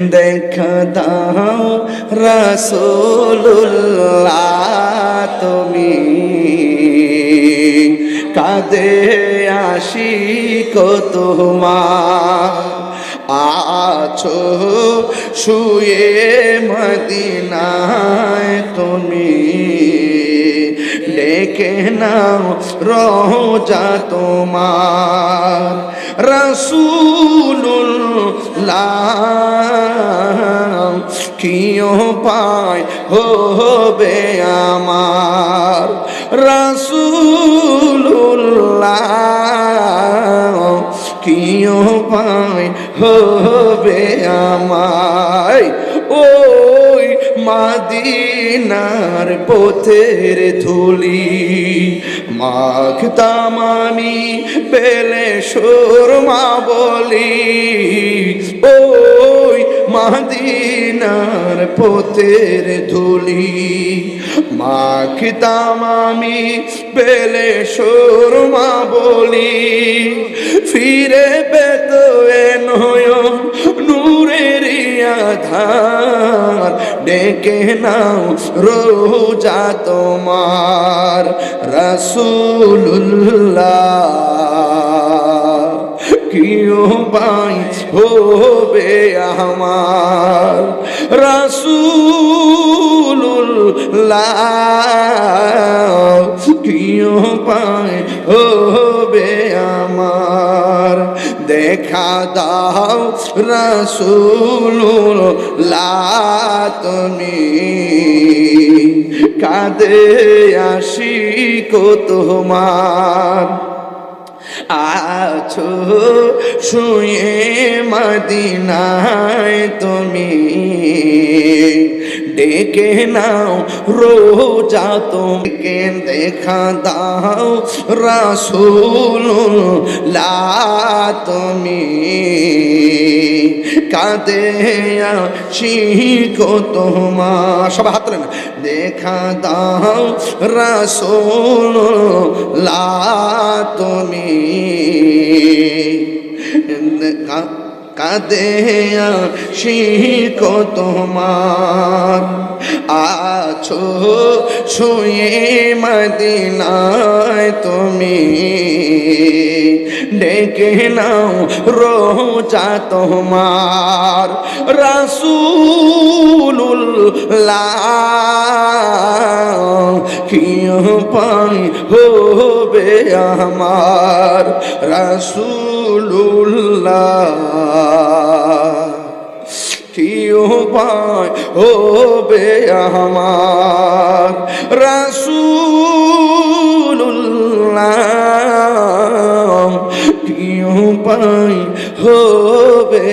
দেখা দাও রসুল্লাহ তুমি কাদে আসি তোমার আছো শুয়ে মদিনায় তুমি ডেকে নাও রোজা তোমার রসুল্লাহ কিও পায় হবে আমার? রসুল্লাহ কিও পায় হবে আমায়? ওই মাদিনার পথের ধুলি। মাখতাম আমি পেলে সুরমা বলি। ওই মাদিনার পথের ধুলি। মাখতাম আমি পেলে সুরমা বলি। ফিরে পেত এ নয়ন, নূরের আধার। ডেকে নাও রোজা তোমার রসুল্লাহ কিও পাই হবে আমার রসুল্লাহ কিও পাই হবে আমার দেখা দাও রসুল তুমি কাঁদে আসি কো তোমার। আছো শুয়ে মদিনায় তুমি ডেকে নাও, রোজা তোমাকে দেখা দাও। রাসুল তুমি কাঁদে শিখো তোমার। সবাই হাত না দেখা দাও রাসুল তুমি কাঁদে শিখো তোমার। আছো শুয়ে মদিনায় তুমি। ডেকে নাও রোজা তোমার। রাসুল্লাহ কিয় পাই হবে আমার। রাসুল্লাহ কিয় ও বে আমার রাসুল্লাহ কিয় পায় হবে